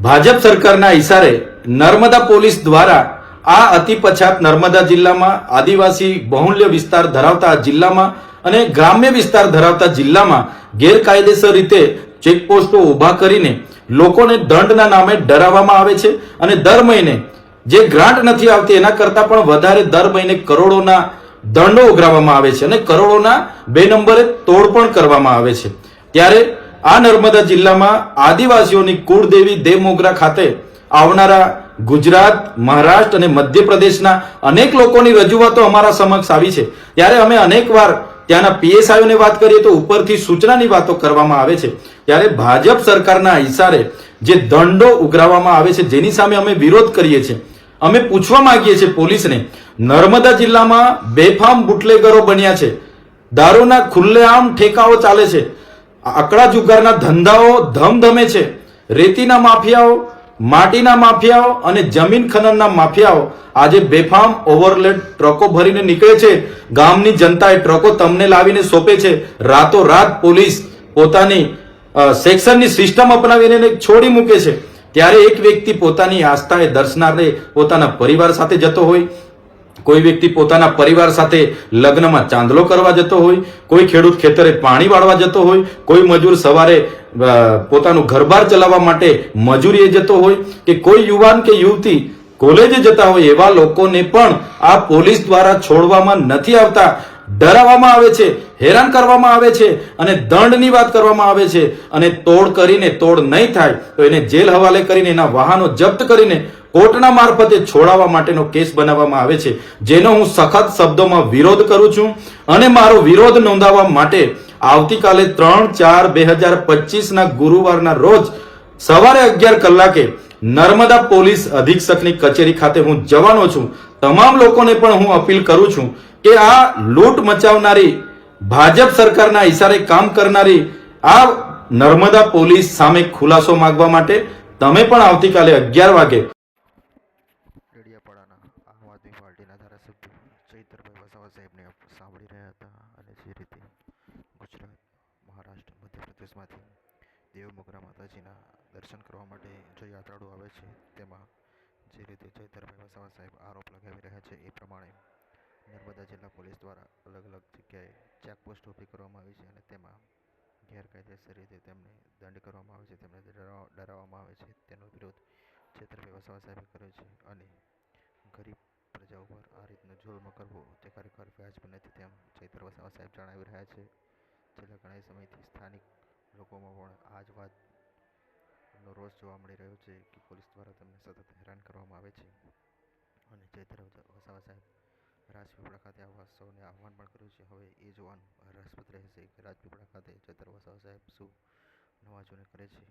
ભાજપ સરકારના ઇશારે નર્મદા પોલીસ દ્વારા આ અતિ પછાત નર્મદા જિલ્લામાં આદિવાસી બહુલ્ય વિસ્તાર ધરાવતા જિલ્લામાં અને ગ્રામ્ય વિસ્તાર ધરાવતા જિલ્લામાં ગેરકાયદેસર રીતે ચેકપોસ્ટો ઊભા કરીને લોકોને દંડના નામે ડરાવવામાં આવે છે અને દર મહિને જે ગ્રાન્ટ નથી આવતી એના કરતાં પણ વધારે દર મહિને કરોડોના દંડો ઉઘરાવવામાં આવે છે અને કરોડોના બે નંબરે તોડ પણ કરવામાં આવે છે. ત્યારે આ નર્મદા જિલ્લામાં આદિવાસીઓની કુળદેવી દેવમોગરા ખાતે આવનારા ગુજરાત, મહારાષ્ટ્ર અને મધ્યપ્રદેશના અનેક લોકોની રજૂઆતો અમારા સમક્ષ આવી છે. ત્યારે અમે અનેકવાર ત્યાંના પીએસઆઈઓને વાત કરીએ તો ઉપરથી સૂચનાની વાતો કરવામાં આવે છે. ત્યારે ભાજપ સરકારના ઇશારે જે દંડો ઉઘરાવવામાં આવે છે જેની સામે અમે વિરોધ કરીએ છીએ. અમે પૂછવા માંગીએ છીએ પોલીસને, નર્મદા જિલ્લામાં બેફામ બુટલેગરો બન્યા છે. દારૂના ખુલ્લેઆમ ઠેકાઓ ચાલે છે. આકડા જુગારના ધંધાઓ ધમધમે છે. રેતીના માફિયાઓ, માટીના માફિયાઓ અને જમીન ખનનના માફિયાઓ આજે બેફામ ઓવરલેડ ટ્રકો ભરીને નીકળે છે. ગામની જનતાએ ટ્રકો તમને લાવીને સોંપે છે. રાતોરાત પોલીસ પોતાની સેક્શનની સિસ્ટમ અપનાવીને છોડી મૂકે છે. ત્યારે એક વ્યક્તિ પોતાની આસ્થાએ દર્શનારે પોતાના પરિવાર સાથે જતો હોય. કોઈ વ્યક્તિ પોતાના પરિવાર સાથે લગ્નમાં ચાંદલો કરવા જતો હોય, કોઈ ખેડૂત ખેતરે પાણી વાળવા જતો હોય, કોઈ મજૂર સવારે પોતાનું ઘરબાર ચલાવવા માટે મજૂરીએ જતો હોય કે કોઈ યુવાન કે યુવતી કોલેજે જતા હોય એવા લોકોને પણ આ પોલીસ દ્વારા છોડવામાં નથી આવતા. ડરાવવામાં આવે છે, હેરાન કરવામાં આવે છે અને દંડની વાત કરવામાં આવે છે અને તોડ કરીને તોડ નહીં થાય તો એને જેલ હવાલે કરીને એના વાહનો જપ્ત કરીને કોર્ટના મારફતે છોડાવવા માટેનો કેસ બનાવવામાં આવે છે, જેનો હું સખત શબ્દોમાં વિરોધ કરું છું અને મારો વિરોધ નોંધાવવા માટે આવતીકાલે ત્રણ ચાર બે હજાર પચીસના ગુરુવારના રોજ સવારે અગિયાર કલાકે નર્મદા પોલીસ અધિક્ષકની કચેરી ખાતે હું જવાનો છું. તમામ લોકોને પણ હું અપીલ કરું છું કે આ લૂંટ મચાવનારી ભાજપ સરકારના ઇશારે કામ કરનારી આ નર્મદા પોલીસ સામે ખુલાસો માંગવા માટે તમે પણ આવતીકાલે અગિયાર વાગે સાંભળી હતા અને જે રીતે ગુજરાત, મહારાષ્ટ્ર, મધ્યપ્રદેશમાંથી દેવમોગરા માતાજીના દર્શન કરવા માટે જે યાત્રાળુ આવે છે, તેમાં જે રીતે ચૈતરભાઈ વસાવા સાહેબ આરોપ લગાવી રહ્યા છે, એ પ્રમાણે નર્મદા જિલ્લા પોલીસ દ્વારા અલગ અલગ જગ્યાએ ચેકપોસ્ટ ઊભી કરવામાં આવી છે અને તેમાં ગેરકાયદેસર રીતે તેમને દંડ કરવામાં આવે છે, તેમને ડરાવ, ડરાવવામાં આવે છે. તેનો વિરોધ છેતરભાઈ વસાવા સાહેબે કર્યો છે અને ગરીબ પ્રજા ઉપર આ રીતનો જુલ્મ કરવો તે ખરેખર વ્યાજબી નથી તેમ ચૈત્ર વસાવા સાહેબ જણાવી રહ્યા છે. છેલ્લા ઘણા સમયથી સ્થાનિક લોકોમાં પણ આ જ વાતનો રોષ જોવા મળી રહ્યો છે કે પોલીસ દ્વારા તેમને સતત હેરાન કરવામાં આવે છે. અને ચૈત્ર વસાવા સાહેબ રાજપીપળા ખાતે આવવા સૌને આહવાન પણ કર્યું છે. હવે એ જોવાનું રસપ્રદ રહેશે કે રાજપીપળા ખાતે ચૈત્ર વસાવા સાહેબ શું નવા જૂની કરે છે.